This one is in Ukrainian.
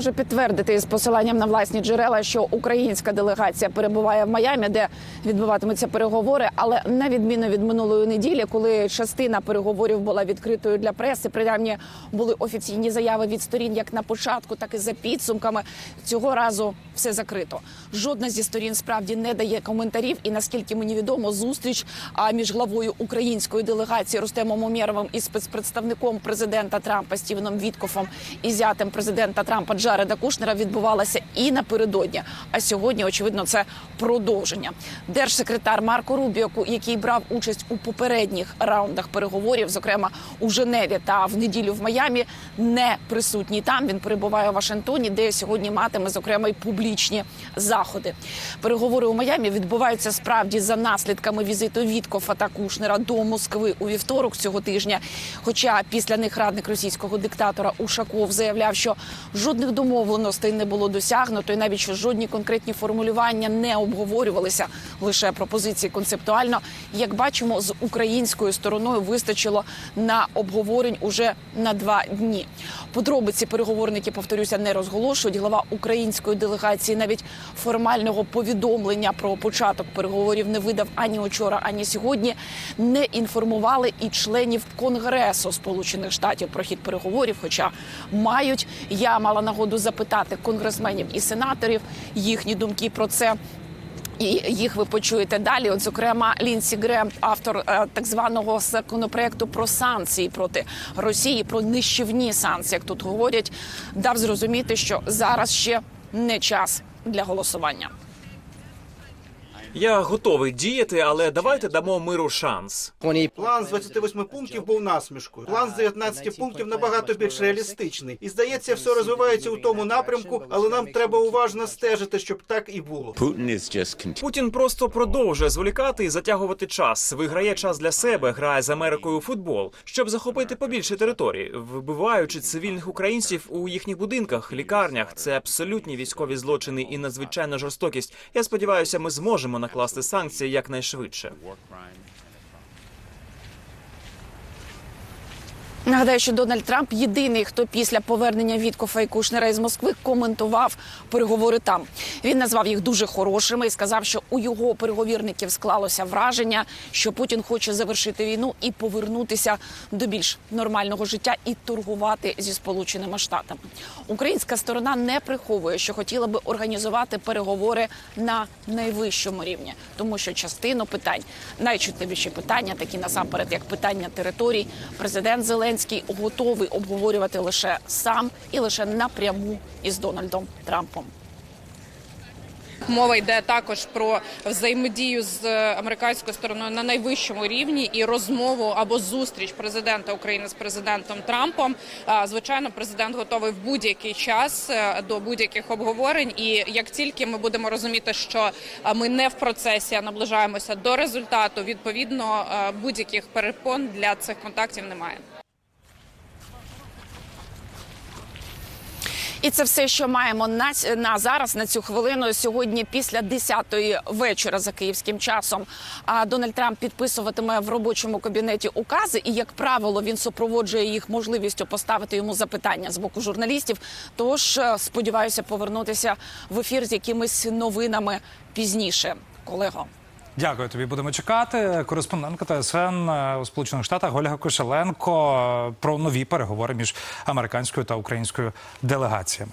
Може підтвердити з посиланням на власні джерела, що українська делегація перебуває в Майамі, де відбуватимуться переговори. Але на відміну від минулої неділі, коли частина переговорів була відкритою для преси, принаймні були офіційні заяви від сторін, як на початку, так і за підсумками. Цього разу все закрито. Жодна зі сторін справді не дає коментарів. І наскільки мені відомо, зустріч між главою української делегації Рустемом Умєровим і спецпредставником президента Трампа Стівеном Віткофом і зятем президента Трампа Джареда Кушнера відбувалася і напередодні. А сьогодні, очевидно, це продовження. Держсекретар Марко Рубіо, який брав участь у попередніх раундах переговорів, зокрема у Женеві та в неділю в Майамі, не присутній там. Він перебуває у Вашингтоні, де сьогодні матиме зокрема й публічні заходи. Переговори у Майамі відбуваються справді за наслідками візиту Віткофа та Кушнера до Москви у вівторок цього тижня. Хоча після них радник російського диктатора Ушаков заявляв, що жодних домовленостей не було досягнуто, і навіть що жодні конкретні формулювання не обговорювалися, лише пропозиції концептуально. Як бачимо, з українською стороною вистачило на обговорень уже на два дні. Подробиці переговорники, повторюся, не розголошують. Глава української делегації навіть формального повідомлення про початок переговорів не видав ані учора, ані сьогодні. Не інформували і членів Конгресу Сполучених Штатів про хід переговорів. Хоча мають я мала нагоду запитати конгресменів і сенаторів їхні думки про це. І їх ви почуєте далі. От, зокрема, Лінсі Грем, автор е, так званого законопроекту про санкції проти Росії, про нищівні санкції, як тут говорять, дав зрозуміти, що зараз ще не час для голосування. Я готовий діяти, але давайте дамо миру шанс. План з 28 пунктів був насмішкою. План з 19 пунктів набагато більш реалістичний. І здається, все розвивається у тому напрямку, але нам треба уважно стежити, щоб так і було. Путін просто продовжує зволікати і затягувати час. Виграє час для себе, грає з Америкою у футбол, щоб захопити побільше території, вбиваючи цивільних українців у їхніх будинках, лікарнях. Це абсолютні військові злочини і надзвичайна жорстокість. Я сподіваюся, ми зможемо накласти санкції якнайшвидше. Нагадаю, що Дональд Трамп єдиний, хто після повернення Віткофа і Кушнера із Москви коментував переговори там. Він назвав їх дуже хорошими і сказав, що у його переговірників склалося враження, що Путін хоче завершити війну і повернутися до більш нормального життя і торгувати зі сполученими штатами. Українська сторона не приховує, що хотіла би організувати переговори на найвищому рівні, тому що частину питань, найчутливіші питання, такі насамперед, як питання територій, президент Зеленський готовий обговорювати лише сам і лише напряму із Дональдом Трампом. Мова йде також про взаємодію з американською стороною на найвищому рівні і розмову або зустріч президента України з президентом Трампом. Звичайно, президент готовий в будь-який час е, до будь-яких обговорень. І як тільки ми будемо розуміти, що ми не в процесі, а наближаємося до результату, відповідно будь-яких перепон для цих контактів немає. І це все, що маємо на, на зараз на цю хвилину. Сьогодні, після 10-ї вечора за київським часом, Дональд Трамп підписуватиме в робочому кабінеті укази, і як правило, він супроводжує їх можливістю поставити йому запитання з боку журналістів. Тож е, сподіваюся повернутися в ефір з якимись новинами пізніше, колего. Дякую тобі. Будемо чекати. Кореспондентка ТСН е, у Сполучених Штатах Ольга Кошеленко е, про нові переговори між американською та українською делегаціями.